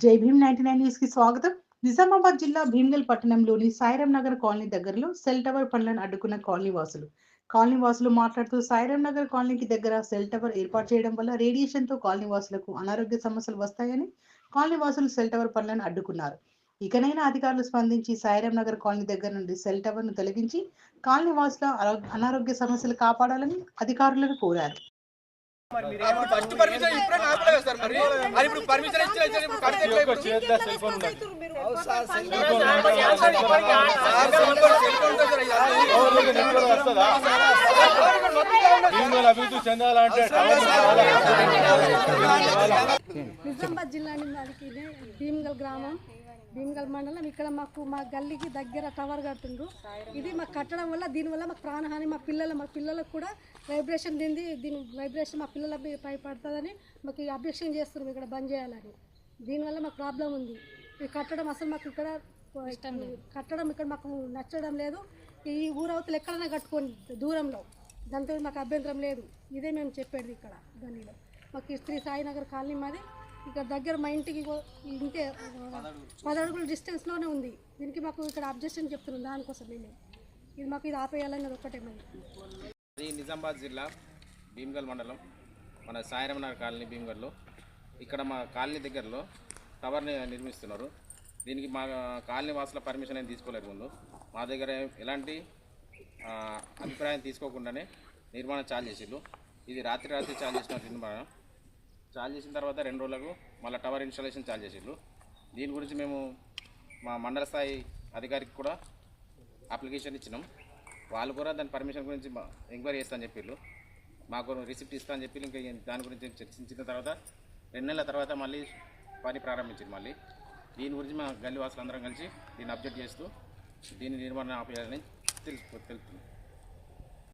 జై Bhim ninety nine న్యూస్కి స్వాగతం. నిజామాబాద్ జిల్లా భీమ్గల్ పట్టణంలోని సాయిరాం నగర్ కాలనీ దగ్గరలో సెల్ టవర్ పనులను అడ్డుకున్న కాలనీ వాసులు. కాలనీ వాసులు మాట్లాడుతూ సాయిరాం నగర్ కాలనీకి దగ్గర సెల్ టవర్ ఏర్పాటు చేయడం వల్ల రేడియేషన్తో కాలనీ వాసులకు అనారోగ్య సమస్యలు వస్తాయని కాలనీ వాసులు సెల్ టవర్ పనులను అడ్డుకున్నారు. ఇకనైనా అధికారులు స్పందించి సాయిరాం నగర్ కాలనీ దగ్గర నుండి సెల్ టవర్ను తొలగించి కాలనీ వాసుల అనారోగ్య సమస్యలు కాపాడాలని అధికారులను కోరారు. ఫస్ట్ పర్మిషన్ ఇప్పుడే సార్ మరి అది ఇప్పుడు పర్మిషన్ ఇచ్చి ఇచ్చి ఇప్పుడు కడితే ఎట్లా ఇప్పుడు? సార్, సెల్ ఫోన్ ఉంటుంది సార్, ఇది. అభివృద్ధి చెందాలంటే నిజామాబాద్ జిల్లా ఇది భీమ్గల్ గ్రామం భీమ్గల్ మండలం ఇక్కడ మాకు మా గల్లీకి దగ్గర టవర్ కట్టిండ్రు ఇది మాకు కట్టడం వల్ల దీనివల్ల మాకు ప్రాణహాని మా పిల్లలు మా పిల్లలకు కూడా వైబ్రేషన్ తింది దీని వైబ్రేషన్ మా పిల్లల పై పడుతుందని మాకు అబ్జెక్షన్ చేస్తున్నాం ఇక్కడ బంద్ చేయాలని. దీనివల్ల మాకు ప్రాబ్లం ఉంది. ఇది కట్టడం అసలు మాకు ఇక్కడ కట్టడం ఇక్కడ మాకు నచ్చడం లేదు. ఈ ఊరవతలు ఎక్కడైనా కట్టుకోండి దూరంలో దాంతో మాకు అభ్యంతరం లేదు. ఇదే మేము చెప్పేది ఇక్కడ గల్లీలో. మాకు ఈ శ్రీ సాయినగర్ కాలనీ మాది. ఇక్కడ దగ్గర మా ఇంటికి ఇంకే ఇంతే పది అడుగుల డిస్టెన్స్లోనే ఉంది. దీనికి మాకు ఇక్కడ అబ్జెక్షన్ చెప్తున్నాం దానికోసం మేము. ఇది మాకు ఇది ఆపేయాలన్నది ఒక్కటే మరి అది నిజామాబాద్ జిల్లా భీమ్గల్ మండలం మన సాయిరామనగర్ కాలనీ భీమ్గల్లో. ఇక్కడ మా కాలనీ దగ్గరలో టవర్ని నిర్మిస్తున్నారు. దీనికి మా కాలనీ వాసుల పర్మిషన్ ఏం తీసుకోలేదు ముందు. మా దగ్గర ఎలాంటి అభిప్రాయం తీసుకోకుండానే నిర్మాణం చాలు చేసిళ్ళు ఇది రాత్రి రాత్రి చాలు చేసిన నిర్మాణం. చార్జ్ చేసిన తర్వాత రెండు రోజులకు మళ్ళీ టవర్ ఇన్స్టాలేషన్ చార్జ్ చేసిండ్రు. దీని గురించి మేము మా మండల స్థాయి అధికారికి కూడా అప్లికేషన్ ఇచ్చినాం. వాళ్ళు కూడా దాని పర్మిషన్ గురించి మా- ఎంక్వైరీ చేస్తాను చెప్పిండ్రు చెప్పిళ్ళు మాకు రిసిప్ట్ ఇస్తా అని చెప్పి ఇంకా దాని గురించి చర్చించిన తర్వాత రెండు నెలల తర్వాత మళ్ళీ పని ప్రారంభించింది మళ్ళీ. దీని గురించి మా గల్లీ వాసులు అందరం కలిసి దీన్ని అబ్జెక్ట్ చేస్తూ దీని నిర్మాణం ఆపేయాలని తెలుసు తెలుస్తుంది